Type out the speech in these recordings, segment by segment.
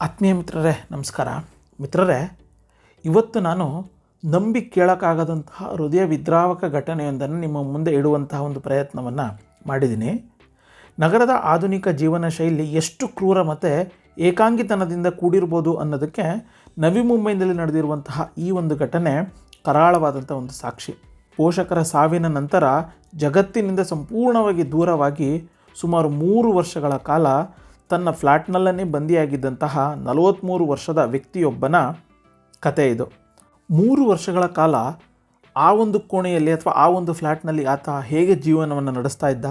ಆತ್ಮೀಯ ಮಿತ್ರರೇ, ನಮಸ್ಕಾರ. ಮಿತ್ರರೇ, ಇವತ್ತು ನಾನು ನಂಬಿ ಕೇಳೋಕ್ಕಾಗದಂತಹ ಹೃದಯ ವಿದ್ರಾವಕ ಘಟನೆಯೊಂದನ್ನು ನಿಮ್ಮ ಮುಂದೆ ಇಡುವಂತಹ ಒಂದು ಪ್ರಯತ್ನವನ್ನು ಮಾಡಿದ್ದೀನಿ. ನಗರದ ಆಧುನಿಕ ಜೀವನ ಶೈಲಿ ಎಷ್ಟು ಕ್ರೂರ ಮತ್ತು ಏಕಾಂಗಿತನದಿಂದ ಕೂಡಿರ್ಬೋದು ಅನ್ನೋದಕ್ಕೆ ನವಿ ಮುಂಬೈನಲ್ಲಿ ನಡೆದಿರುವಂತಹ ಈ ಒಂದು ಘಟನೆ ಕರಾಳವಾದಂಥ ಒಂದು ಸಾಕ್ಷಿ. ಪೋಷಕರ ಸಾವಿನ ನಂತರ ಜಗತ್ತಿನಿಂದ ಸಂಪೂರ್ಣವಾಗಿ ದೂರವಾಗಿ ಸುಮಾರು ಮೂರು ವರ್ಷಗಳ ಕಾಲ ತನ್ನ ಫ್ಲ್ಯಾಟ್ನಲ್ಲೇ ಬಂದಿಯಾಗಿದ್ದಂತಹ ನಲವತ್ತ್ಮೂರು ವರ್ಷದ ವ್ಯಕ್ತಿಯೊಬ್ಬನ ಕತೆ ಇದು. ಮೂರು ವರ್ಷಗಳ ಕಾಲ ಆ ಒಂದು ಕೋಣೆಯಲ್ಲಿ ಅಥವಾ ಆ ಒಂದು ಫ್ಲ್ಯಾಟ್ನಲ್ಲಿ ಆತ ಹೇಗೆ ಜೀವನವನ್ನು ನಡೆಸ್ತಾ ಇದ್ದ,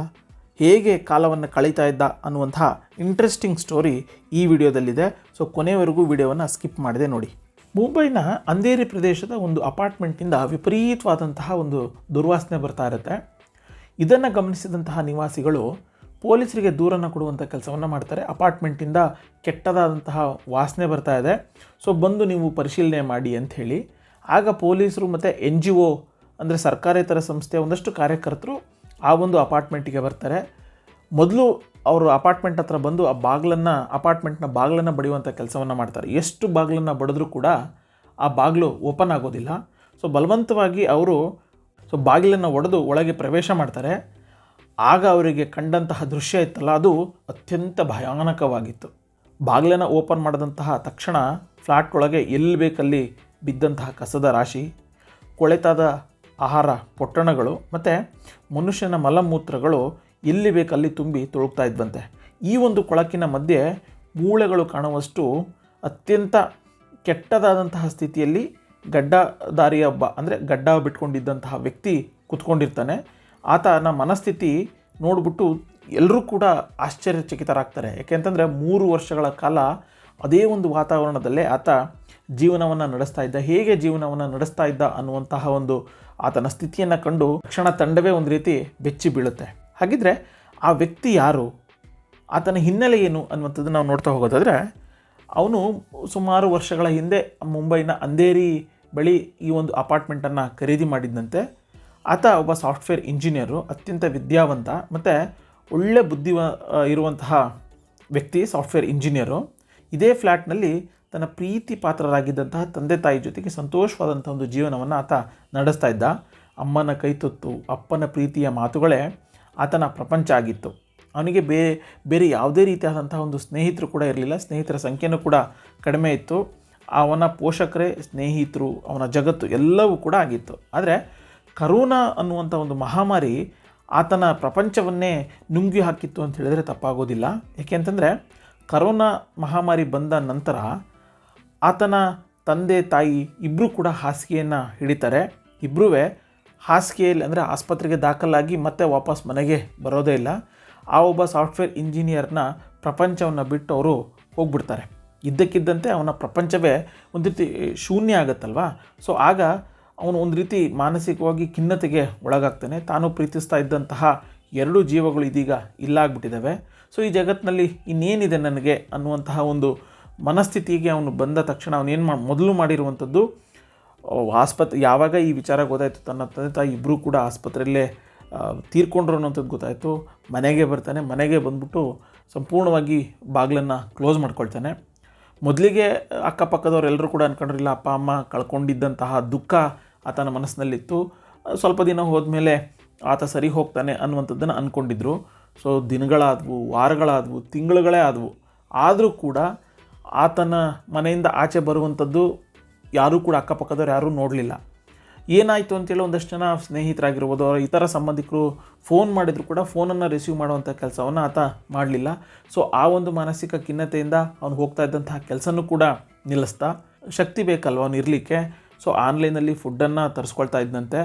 ಹೇಗೆ ಕಾಲವನ್ನು ಕಳೀತಾ ಇದ್ದ ಅನ್ನುವಂತಹ ಇಂಟ್ರೆಸ್ಟಿಂಗ್ ಸ್ಟೋರಿ ಈ ವಿಡಿಯೋದಲ್ಲಿದೆ. ಸೊ ಕೊನೆಯವರೆಗೂ ವಿಡಿಯೋವನ್ನು ಸ್ಕಿಪ್ ಮಾಡಿದೆ ನೋಡಿ. ಮುಂಬೈನ ಅಂಧೇರಿ ಪ್ರದೇಶದ ಒಂದು ಅಪಾರ್ಟ್ಮೆಂಟಿಂದ ವಿಪರೀತವಾದಂತಹ ಒಂದು ದುರ್ವಾಸನೆ ಬರ್ತಾ ಇರುತ್ತೆ. ಇದನ್ನು ಗಮನಿಸಿದಂತಹ ನಿವಾಸಿಗಳು ಪೊಲೀಸರಿಗೆ ದೂರನ್ನು ಕೊಡುವಂಥ ಕೆಲಸವನ್ನು ಮಾಡ್ತಾರೆ. ಅಪಾರ್ಟ್ಮೆಂಟಿಂದ ಕೆಟ್ಟದಾದಂತಹ ವಾಸನೆ ಬರ್ತಾ ಇದೆ. ಸೊ ಬಂದು ನೀವು ಪರಿಶೀಲನೆ ಮಾಡಿ ಅಂತ ಹೇಳಿ. ಆಗ ಪೊಲೀಸರು ಮತ್ತು ಎನ್ ಜಿ ಒ ಅಂದರೆ ಸರ್ಕಾರೇತರ ಸಂಸ್ಥೆಯ ಒಂದಷ್ಟು ಕಾರ್ಯಕರ್ತರು ಆ ಒಂದು ಅಪಾರ್ಟ್ಮೆಂಟಿಗೆ ಬರ್ತಾರೆ. ಮೊದಲು ಅವರು ಅಪಾರ್ಟ್ಮೆಂಟ್ ಹತ್ರ ಬಂದು ಆ ಬಾಗಿಲನ್ನು ಅಪಾರ್ಟ್ಮೆಂಟ್ನ ಬಾಗಿಲನ್ನು ಬಡಿಯುವಂಥ ಕೆಲಸವನ್ನು ಮಾಡ್ತಾರೆ. ಎಷ್ಟು ಬಾಗಿಲನ್ನು ಬಡಿದ್ರೂ ಕೂಡ ಆ ಬಾಗಿಲು ಓಪನ್ ಆಗೋದಿಲ್ಲ. ಸೊ ಬಲವಂತವಾಗಿ ಅವರು ಸೊ ಬಾಗಿಲನ್ನು ಒಡೆದು ಒಳಗೆ ಪ್ರವೇಶ ಮಾಡ್ತಾರೆ. ಆಗ ಅವರಿಗೆ ಕಂಡಂತಹ ದೃಶ್ಯ ಇತ್ತಲ್ಲ, ಅದು ಅತ್ಯಂತ ಭಯಾನಕವಾಗಿತ್ತು. ಬಾಗಿಲನ್ನು ಓಪನ್ ಮಾಡಿದಂತಹ ತಕ್ಷಣ ಫ್ಲ್ಯಾಟ್ ಒಳಗೆ ಎಲ್ಲಿ ಬೇಕಲ್ಲಿ ಬಿದ್ದಂತಹ ಕಸದ ರಾಶಿ, ಕೊಳೆತಾದ ಆಹಾರ ಪೊಟ್ಟಣಗಳು ಮತ್ತು ಮನುಷ್ಯನ ಮಲಮೂತ್ರಗಳು ಎಲ್ಲಿ ಬೇಕಲ್ಲಿ ತುಂಬಿ ತುಳುಕ್ತಾ ಇದ್ದಂತೆ ಈ ಒಂದು ಕೊಳಕಿನ ಮಧ್ಯೆ ಮೂಳೆಗಳು ಕಾಣುವಷ್ಟು ಅತ್ಯಂತ ಕೆಟ್ಟದಾದಂತಹ ಸ್ಥಿತಿಯಲ್ಲಿ ಗಡ್ಡದಾರಿಯ ಒಬ್ಬ ಅಂದರೆ ಗಡ್ಡ ಬಿಟ್ಕೊಂಡಿದ್ದಂತಹ ವ್ಯಕ್ತಿ ಕುತ್ಕೊಂಡಿರ್ತಾನೆ. ಆತನ ಮನಸ್ಥಿತಿ ನೋಡಿಬಿಟ್ಟು ಎಲ್ಲರೂ ಕೂಡ ಆಶ್ಚರ್ಯಚಕಿತರಾಗ್ತಾರೆ. ಯಾಕೆಂತಂದರೆ ಮೂರು ವರ್ಷಗಳ ಕಾಲ ಅದೇ ಒಂದು ವಾತಾವರಣದಲ್ಲೇ ಆತ ಜೀವನವನ್ನು ನಡೆಸ್ತಾ ಇದ್ದ. ಹೇಗೆ ಜೀವನವನ್ನು ನಡೆಸ್ತಾ ಇದ್ದ ಅನ್ನುವಂತಹ ಒಂದು ಆತನ ಸ್ಥಿತಿಯನ್ನು ಕಂಡು ಕ್ಷಣ ತಂಡವೇ ಒಂದು ರೀತಿ ಬೆಚ್ಚಿ ಬೀಳುತ್ತೆ. ಹಾಗಿದ್ರೆ ಆ ವ್ಯಕ್ತಿ ಯಾರು? ಆತನ ಹಿನ್ನೆಲೆ ಏನು ಅನ್ನುವಂಥದ್ದು ನಾವು ನೋಡ್ತಾ ಹೋಗೋದಾದರೆ, ಅವನು ಸುಮಾರು ವರ್ಷಗಳ ಹಿಂದೆ ಮುಂಬೈನ ಅಂಧೇರಿ ಬಳಿ ಈ ಒಂದು ಅಪಾರ್ಟ್ಮೆಂಟನ್ನು ಖರೀದಿ ಮಾಡಿದ್ದಂತೆ ಆತ ಒಬ್ಬ ಸಾಫ್ಟ್ವೇರ್ ಇಂಜಿನಿಯರು, ಅತ್ಯಂತ ವಿದ್ಯಾವಂತ ಮತ್ತು ಒಳ್ಳೆ ಬುದ್ಧಿ ಇರುವಂತಹ ವ್ಯಕ್ತಿ, ಸಾಫ್ಟ್ವೇರ್ ಇಂಜಿನಿಯರು. ಇದೇ ಫ್ಲ್ಯಾಟ್ನಲ್ಲಿ ತನ್ನ ಪ್ರೀತಿ ಪಾತ್ರರಾಗಿದ್ದಂತಹ ತಂದೆ ತಾಯಿ ಜೊತೆಗೆ ಸಂತೋಷವಾದಂಥ ಒಂದು ಜೀವನವನ್ನು ಆತ ನಡೆಸ್ತಾ ಇದ್ದ. ಅಮ್ಮನ ಕೈತೊತ್ತು ಅಪ್ಪನ ಪ್ರೀತಿಯ ಮಾತುಗಳೇ ಆತನ ಪ್ರಪಂಚ ಆಗಿತ್ತು. ಅವನಿಗೆ ಬೇರೆ ಬೇರೆ ಯಾವುದೇ ರೀತಿಯಾದಂತಹ ಒಂದು ಸ್ನೇಹಿತರು ಕೂಡ ಇರಲಿಲ್ಲ. ಸ್ನೇಹಿತರ ಸಂಖ್ಯೆನೂ ಕೂಡ ಕಡಿಮೆ ಇತ್ತು. ಅವನ ಪೋಷಕರೇ, ಸ್ನೇಹಿತರು, ಅವನ ಜಗತ್ತು ಎಲ್ಲವೂ ಕೂಡ ಆಗಿತ್ತು. ಆದರೆ ಕರೋನಾ ಅನ್ನುವಂಥ ಒಂದು ಮಹಾಮಾರಿ ಆತನ ಪ್ರಪಂಚವನ್ನೇ ನುಂಗಿ ಹಾಕಿತ್ತು ಅಂತ ಹೇಳಿದರೆ ತಪ್ಪಾಗೋದಿಲ್ಲ. ಏಕೆಂತಂದರೆ ಕರೋನಾ ಮಹಾಮಾರಿ ಬಂದ ನಂತರ ಆತನ ತಂದೆ, ತಾಯಿ ಇಬ್ಬರೂ ಕೂಡ ಹಾಸಿಗೆಯನ್ನು ಹಿಡಿತಾರೆ. ಇಬ್ಬರೂ ಹಾಸಿಗೆಯಲ್ಲಿ ಅಂದರೆ ಆಸ್ಪತ್ರೆಗೆ ದಾಖಲಾಗಿ ಮತ್ತೆ ವಾಪಸ್ ಮನೆಗೆ ಬರೋದೇ ಇಲ್ಲ. ಆ ಒಬ್ಬ ಸಾಫ್ಟ್ವೇರ್ ಇಂಜಿನಿಯರ್ನ ಪ್ರಪಂಚವನ್ನು ಬಿಟ್ಟು ಅವರು ಹೋಗ್ಬಿಡ್ತಾರೆ. ಇದ್ದಕ್ಕಿದ್ದಂತೆ ಅವನ ಪ್ರಪಂಚವೇ ಒಂದು ರೀತಿ ಶೂನ್ಯ ಆಗುತ್ತಲ್ವ? ಸೊ ಆಗ ಅವನು ಒಂದು ರೀತಿ ಮಾನಸಿಕವಾಗಿ ಖಿನ್ನತೆಗೆ ಒಳಗಾಗ್ತಾನೆ. ತಾನು ಪ್ರೀತಿಸ್ತಾ ಇದ್ದಂತಹ ಎರಡು ಜೀವಗಳು ಇದೀಗ ಇಲ್ಲಾಗ್ಬಿಟ್ಟಿದ್ದಾವೆ. ಸೊ ಈ ಜಗತ್ತಿನಲ್ಲಿ ಇನ್ನೇನಿದೆ ನನಗೆ ಅನ್ನುವಂತಹ ಒಂದು ಮನಸ್ಥಿತಿಗೆ ಅವನು ಬಂದ ತಕ್ಷಣ ಅವನೇನು ಮಾ, ಮೊದಲು ಮಾಡಿರುವಂಥದ್ದು ಆಸ್ಪತ್ರೆ, ಯಾವಾಗ ಈ ವಿಚಾರ ಗೊತ್ತಾಯಿತು ತನ್ನ ತಂದೆ ತಾಯಿ ಇಬ್ಬರೂ ಕೂಡ ಆಸ್ಪತ್ರೆಯಲ್ಲೇ ತೀರ್ಕೊಂಡ್ರು ಅನ್ನೋಂಥದ್ದು ಗೊತ್ತಾಯಿತು. ಮನೆಗೆ ಬರ್ತಾನೆ. ಮನೆಗೆ ಬಂದ್ಬಿಟ್ಟು ಸಂಪೂರ್ಣವಾಗಿ ಬಾಗಿಲನ್ನು ಕ್ಲೋಸ್ ಮಾಡ್ಕೊಳ್ತಾನೆ. ಮೊದಲಿಗೆ ಅಕ್ಕಪಕ್ಕದವರೆಲ್ಲರೂ ಕೂಡ ಅಂದ್ಕೊಂಡ್ರಿಲ್ಲ ಅಪ್ಪ, ಅಮ್ಮ ಕಳ್ಕೊಂಡಿದ್ದಂತಹ ದುಃಖ ಆತನ ಮನಸ್ಸಿನಲ್ಲಿತ್ತು. ಸ್ವಲ್ಪ ದಿನ ಹೋದ್ಮೇಲೆ ಆತ ಸರಿ ಹೋಗ್ತಾನೆ ಅನ್ನುವಂಥದ್ದನ್ನು ಅಂದ್ಕೊಂಡಿದ್ರು ಸೊ ದಿನಗಳಾದವು, ವಾರಗಳಾದವು, ತಿಂಗಳುಗಳೇ ಆದವು. ಆದರೂ ಕೂಡ ಆತನ ಮನೆಯಿಂದ ಆಚೆ ಬರುವಂಥದ್ದು ಯಾರೂ ಕೂಡ ಅಕ್ಕಪಕ್ಕದವ್ರು ಯಾರೂ ನೋಡಲಿಲ್ಲ. ಏನಾಯಿತು ಅಂತೇಳಿ ಒಂದಷ್ಟು ಜನ ಸ್ನೇಹಿತರಾಗಿರ್ಬೋದು ಅವರ ಇತರ ಸಂಬಂಧಿಕರು ಫೋನ್ ಮಾಡಿದ್ರು ಕೂಡ ಫೋನನ್ನು ರಿಸೀವ್ ಮಾಡುವಂಥ ಕೆಲಸವನ್ನು ಆತ ಮಾಡಲಿಲ್ಲ. ಸೊ ಆ ಒಂದು ಮಾನಸಿಕ ಖಿನ್ನತೆಯಿಂದ ಅವನು ಹೋಗ್ತಾ ಇದ್ದಂತಹ ಕೆಲಸನೂ ಕೂಡ ನಿಲ್ಲಿಸ್ತಾ ಶಕ್ತಿ ಬೇಕಲ್ವ ಅವನು ಇರಲಿಕ್ಕೆ? ಸೊ ಆನ್ಲೈನಲ್ಲಿ ಫುಡ್ಡನ್ನು ತರಿಸ್ಕೊಳ್ತಾ ಇದ್ದಂತೆ,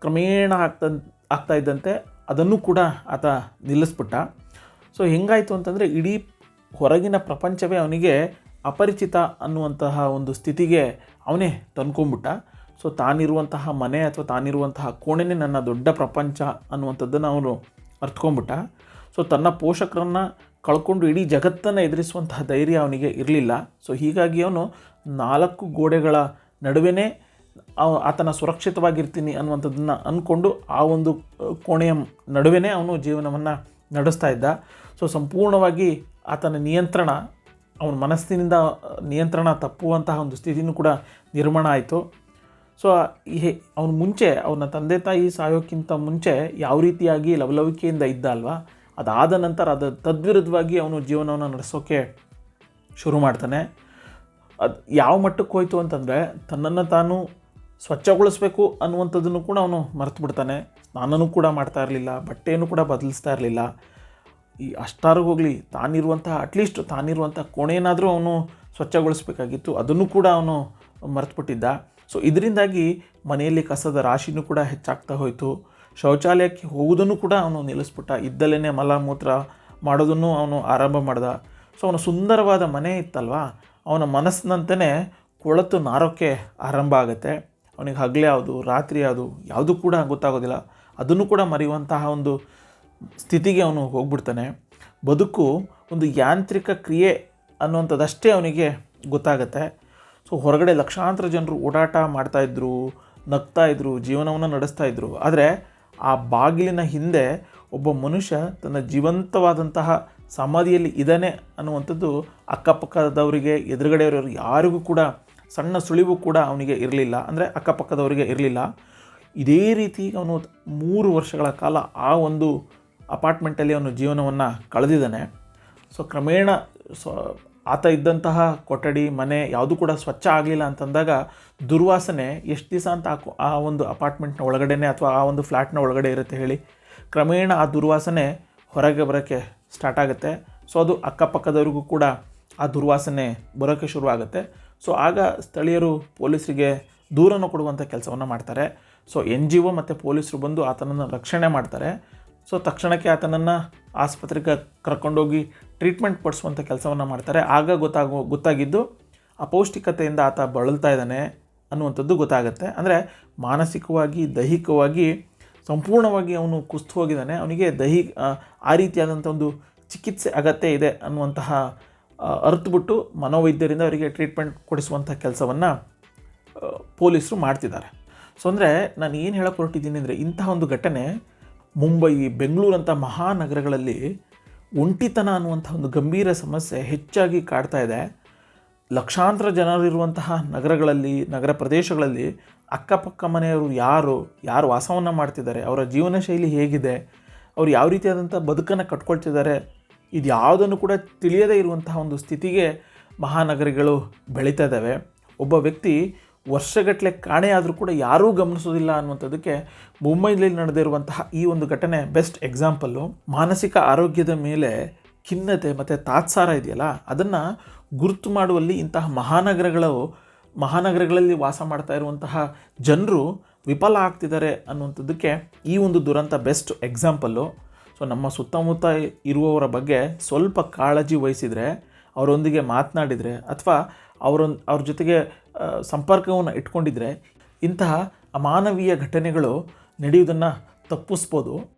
ಕ್ರಮೇಣ ಆಗ್ತಾ ಆಗ್ತಾ ಇದ್ದಂತೆ ಅದನ್ನು ಕೂಡ ಆತ ನಿಲ್ಲಿಸ್ಬಿಟ್ಟ. ಸೊ ಹೆಂಗಾಯಿತು ಅಂತಂದರೆ ಇಡೀ ಹೊರಗಿನ ಪ್ರಪಂಚವೇ ಅವನಿಗೆ ಅಪರಿಚಿತ ಅನ್ನುವಂತಹ ಒಂದು ಸ್ಥಿತಿಗೆ ಅವನೇ ತಂದ್ಕೊಂಬಿಟ್ಟ ಸೊ ತಾನಿರುವಂತಹ ಮನೆ ಅಥವಾ ತಾನಿರುವಂತಹ ಕೋಣೆನೇ ನನ್ನ ದೊಡ್ಡ ಪ್ರಪಂಚ ಅನ್ನುವಂಥದ್ದನ್ನು ಅವನು ಅರ್ಥ್ಕೊಂಬಿಟ್ಟ ಸೊ ತನ್ನ ಪೋಷಕರನ್ನು ಕಳ್ಕೊಂಡು ಇಡೀ ಜಗತ್ತನ್ನು ಎದುರಿಸುವಂತಹ ಧೈರ್ಯ ಅವನಿಗೆ ಇರಲಿಲ್ಲ. ಸೊ ಹೀಗಾಗಿ ಅವನು ನಾಲ್ಕು ಗೋಡೆಗಳ ನಡುವೆನೇ ಆತನ ಸುರಕ್ಷಿತವಾಗಿರ್ತೀನಿ ಅನ್ನುವಂಥದ್ದನ್ನು ಅಂದ್ಕೊಂಡು ಆ ಒಂದು ಕೋಣೆಯ ನಡುವೆನೇ ಅವನು ಜೀವನವನ್ನು ನಡೆಸ್ತಾ ಇದ್ದ. ಸೊ ಸಂಪೂರ್ಣವಾಗಿ ಆತನ ನಿಯಂತ್ರಣ, ಅವನ ಮನಸ್ಸಿನಿಂದ ನಿಯಂತ್ರಣ ತಪ್ಪುವಂತಹ ಒಂದು ಸ್ಥಿತಿನೂ ಕೂಡ ನಿರ್ಮಾಣ ಆಯಿತು. ಸೊ ಅವನ ಮುಂಚೆ, ಅವನ ತಂದೆ ತಾಯಿ ಸಾಯೋಕ್ಕಿಂತ ಮುಂಚೆ ಯಾವ ರೀತಿಯಾಗಿ ಲವಲವಿಕೆಯಿಂದ ಇದ್ದ ಅಲ್ವಾ? ಅದಾದ ನಂತರ ಅದು ತದ್ವಿರುದ್ಧವಾಗಿ ಅವನು ಜೀವನವನ್ನು ನಡೆಸೋಕ್ಕೆ ಶುರು ಮಾಡ್ತಾನೆ. ಅದು ಯಾವ ಮಟ್ಟಕ್ಕೆ ಹೋಯಿತು ಅಂತಂದರೆ ತನ್ನನ್ನು ತಾನು ಸ್ವಚ್ಛಗೊಳಿಸ್ಬೇಕು ಅನ್ನುವಂಥದ್ದನ್ನು ಕೂಡ ಅವನು ಮರೆತು ಬಿಡ್ತಾನೆ. ಸ್ನಾನನೂ ಕೂಡ ಮಾಡ್ತಾ ಇರಲಿಲ್ಲ, ಬಟ್ಟೆಯನ್ನು ಕೂಡ ಬದಲಿಸ್ತಾ ಇರಲಿಲ್ಲ. ಈ ಅಷ್ಟಾರು ಹೋಗಲಿ, ತಾನಿರುವಂಥ ಅಟ್ಲೀಸ್ಟ್ ತಾನಿರುವಂಥ ಕೋಣೆಯನ್ನಾದರೂ ಅವನು ಸ್ವಚ್ಛಗೊಳಿಸ್ಬೇಕಾಗಿತ್ತು. ಅದನ್ನು ಕೂಡ ಅವನು ಮರೆತುಬಿಟ್ಟಿದ್ದ ಸೊ ಇದರಿಂದಾಗಿ ಮನೆಯಲ್ಲಿ ಕಸದ ರಾಶಿನೂ ಕೂಡ ಹೆಚ್ಚಾಗ್ತಾ ಹೋಯಿತು. ಶೌಚಾಲಯಕ್ಕೆ ಹೋಗೋದನ್ನು ಕೂಡ ಅವನು ನಿಲ್ಲಿಸ್ಬಿಟ್ಟ. ಇದ್ದಲ್ಲೇ ಮಲ ಮೂತ್ರ ಮಾಡೋದನ್ನು ಅವನು ಆರಂಭ ಮಾಡ್ದ. ಸೊ ಅವನು ಸುಂದರವಾದ ಮನೆ ಇತ್ತಲ್ವಾ? ಅವನ ಮನಸ್ಸಿನಂತೆಯೇ ಕೊಳತು ನಾರೋಕ್ಕೆ ಆರಂಭ ಆಗುತ್ತೆ. ಅವನಿಗೆ ಹಗಲೇ ಯಾವುದು, ರಾತ್ರಿ ಯಾವುದು ಯಾವುದು ಕೂಡ ಗೊತ್ತಾಗೋದಿಲ್ಲ. ಅದನ್ನು ಕೂಡ ಮರೆಯುವಂತಹ ಒಂದು ಸ್ಥಿತಿಗೆ ಅವನು ಹೋಗ್ಬಿಡ್ತಾನೆ. ಬದುಕು ಒಂದು ಯಾಂತ್ರಿಕ ಕ್ರಿಯೆ ಅನ್ನುವಂಥದ್ದಷ್ಟೇ ಅವನಿಗೆ ಗೊತ್ತಾಗತ್ತೆ. ಸೊ, ಹೊರಗಡೆ ಲಕ್ಷಾಂತರ ಜನರು ಓಡಾಟ ಮಾಡ್ತಾಯಿದ್ರು ನಗ್ತಾಯಿದ್ರು ಜೀವನವನ್ನು ನಡೆಸ್ತಾಯಿದ್ರು ಆದರೆ ಆ ಬಾಗಿಲಿನ ಹಿಂದೆ ಒಬ್ಬ ಮನುಷ್ಯ ತನ್ನ ಜೀವಂತವಾದಂತಹ ಸಮಾಧಿಯಲ್ಲಿ ಇದ್ದಾನೆ ಅನ್ನುವಂಥದ್ದು ಅಕ್ಕಪಕ್ಕದವರಿಗೆ ಎದುರುಗಡೆಯವರು ಯಾರಿಗೂ ಕೂಡ ಸಣ್ಣ ಸುಳಿವು ಕೂಡ ಅವನಿಗೆ ಇರಲಿಲ್ಲ. ಅಂದರೆ ಅಕ್ಕಪಕ್ಕದವರಿಗೆ ಇರಲಿಲ್ಲ. ಇದೇ ರೀತಿ ಅವನು ಮೂರು ವರ್ಷಗಳ ಕಾಲ ಆ ಒಂದು ಅಪಾರ್ಟ್ಮೆಂಟಲ್ಲಿ ಅವನು ಜೀವನವನ್ನು ಕಳೆದಿದ್ದಾನೆ. ಸೊ ಕ್ರಮೇಣ ಸೊ ಆತ ಇದ್ದಂತಹ ಕೊಠಡಿ, ಮನೆ ಯಾವುದು ಕೂಡ ಸ್ವಚ್ಛ ಆಗಲಿಲ್ಲ ಅಂತಂದಾಗ ದುರ್ವಾಸನೆ ಎಷ್ಟು ದಿವಸ ಅಂತ ಆ ಒಂದು ಅಪಾರ್ಟ್ಮೆಂಟ್ನ ಒಳಗಡೆನೆ ಅಥವಾ ಆ ಒಂದು ಫ್ಲ್ಯಾಟ್ನ ಒಳಗಡೆ ಇರುತ್ತೆ ಹೇಳಿ, ಕ್ರಮೇಣ ಆ ದುರ್ವಾಸನೆ ಹೊರಗೆ ಬರೋಕ್ಕೆ ಸ್ಟಾರ್ಟ್ ಆಗುತ್ತೆ. ಸೊ ಅದು ಅಕ್ಕಪಕ್ಕದವ್ರಿಗೂ ಕೂಡ ಆ ದುರ್ವಾಸನೆ ಬರೋಕ್ಕೆ ಶುರುವಾಗುತ್ತೆ. ಸೊ ಆಗ ಸ್ಥಳೀಯರು ಪೊಲೀಸರಿಗೆ ದೂರನ್ನು ಕೊಡುವಂಥ ಕೆಲಸವನ್ನು ಮಾಡ್ತಾರೆ. ಸೊ ಎನ್ ಜಿ ಒ ಮತ್ತು ಪೊಲೀಸರು ಬಂದು ಆತನನ್ನು ರಕ್ಷಣೆ ಮಾಡ್ತಾರೆ. ಸೊ ತಕ್ಷಣಕ್ಕೆ ಆತನನ್ನು ಆಸ್ಪತ್ರೆಗೆ ಕರ್ಕೊಂಡೋಗಿ ಟ್ರೀಟ್ಮೆಂಟ್ ಪಡಿಸುವಂಥ ಕೆಲಸವನ್ನು ಮಾಡ್ತಾರೆ. ಆಗ ಗೊತ್ತಾಗೋ, ಗೊತ್ತಾಗಿದ್ದು ಅಪೌಷ್ಟಿಕತೆಯಿಂದ ಆತ ಬಳಲ್ತಾ ಇದ್ದಾನೆ ಅನ್ನುವಂಥದ್ದು ಗೊತ್ತಾಗುತ್ತೆ. ಅಂದರೆ ಮಾನಸಿಕವಾಗಿ, ದೈಹಿಕವಾಗಿ ಸಂಪೂರ್ಣವಾಗಿ ಅವನು ಕುಸ್ತು ಹೋಗಿದ್ದಾನೆ. ಅವನಿಗೆ ದೈಹಿ ಆ, ರೀತಿಯಾದಂಥ ಒಂದು ಚಿಕಿತ್ಸೆ ಅಗತ್ಯ ಇದೆ ಅನ್ನುವಂತಹ ಅರ್ತು ಅರ್ಥಬಿಟ್ಟು ಮನೋವೈದ್ಯರಿಂದ ಅವರಿಗೆ ಟ್ರೀಟ್ಮೆಂಟ್ ಕೊಡಿಸುವಂಥ ಕೆಲಸವನ್ನು ಪೊಲೀಸರು ಮಾಡ್ತಿದ್ದಾರೆ. ಸೊ ಅಂದರೆ ನಾನು ಏನು ಹೇಳಕ್ಕೆ ಹೊರಟಿದ್ದೀನಿ ಅಂದರೆ ಇಂತಹ ಒಂದು ಘಟನೆ ಮುಂಬೈ ಬೆಂಗಳೂರಂಥ ಮಹಾನಗರಗಳಲ್ಲಿ ಒಂಟಿತನ ಅನ್ನುವಂಥ ಒಂದು ಗಂಭೀರ ಸಮಸ್ಯೆ ಹೆಚ್ಚಾಗಿ ಕಾಡ್ತಾ ಇದೆ. ಲಕ್ಷಾಂತರ ಜನರಿರುವಂತಹ ನಗರಗಳಲ್ಲಿ ನಗರ ಪ್ರದೇಶಗಳಲ್ಲಿ ಅಕ್ಕಪಕ್ಕ ಮನೆಯವರು ಯಾರು ಯಾರು ವಾಸವನ್ನು ಮಾಡ್ತಿದ್ದಾರೆ, ಅವರ ಜೀವನ ಶೈಲಿ ಹೇಗಿದೆ, ಅವ್ರು ಯಾವ ರೀತಿಯಾದಂಥ ಬದುಕನ್ನು ಕಟ್ಕೊಳ್ತಿದ್ದಾರೆ, ಇದು ಯಾವುದನ್ನು ಕೂಡ ತಿಳಿಯದೇ ಇರುವಂತಹ ಒಂದು ಸ್ಥಿತಿಗೆ ಮಹಾನಗರಿಗಳು ಬೆಳೀತಾ ಇದ್ದಾವೆ. ಒಬ್ಬ ವ್ಯಕ್ತಿ ವರ್ಷಗಟ್ಟಲೆ ಕಾಣೆಯಾದರೂ ಕೂಡ ಯಾರೂ ಗಮನಿಸೋದಿಲ್ಲ ಅನ್ನುವಂಥದ್ದಕ್ಕೆ ಮುಂಬೈನಲ್ಲಿ ನಡೆದಿರುವಂತಹ ಈ ಒಂದು ಘಟನೆ ಬೆಸ್ಟ್ ಎಕ್ಸಾಂಪಲ್ಲು. ಮಾನಸಿಕ ಆರೋಗ್ಯದ ಮೇಲೆ ಖಿನ್ನತೆ ಮತ್ತು ತಾತ್ಸಾರ ಇದೆಯಲ್ಲ, ಅದನ್ನು ಗುರುತು ಮಾಡುವಲ್ಲಿ ಇಂತಹ ಮಹಾನಗರಗಳು ಮಹಾನಗರಗಳಲ್ಲಿ ವಾಸ ಮಾಡ್ತಾ ಇರುವಂತಹ ಜನರು ವಿಫಲ ಆಗ್ತಿದ್ದಾರೆ ಅನ್ನುವಂಥದ್ದಕ್ಕೆ ಈ ಒಂದು ದುರಂತ ಬೆಸ್ಟ್ ಎಕ್ಸಾಂಪಲ್ಲು. ಸೊ, ನಮ್ಮ ಸುತ್ತಮುತ್ತ ಇರುವವರ ಬಗ್ಗೆ ಸ್ವಲ್ಪ ಕಾಳಜಿ ವಹಿಸಿದರೆ, ಅವರೊಂದಿಗೆ ಮಾತನಾಡಿದರೆ ಅಥವಾ ಅವರೊಂದು ಅವ್ರ ಜೊತೆಗೆ ಸಂಪರ್ಕವನ್ನು ಇಟ್ಕೊಂಡಿದ್ರೆ ಇಂತಹ ಅಮಾನವೀಯ ಘಟನೆಗಳು ನಡೆಯುವುದನ್ನು ತಪ್ಪಿಸ್ಬೋದು.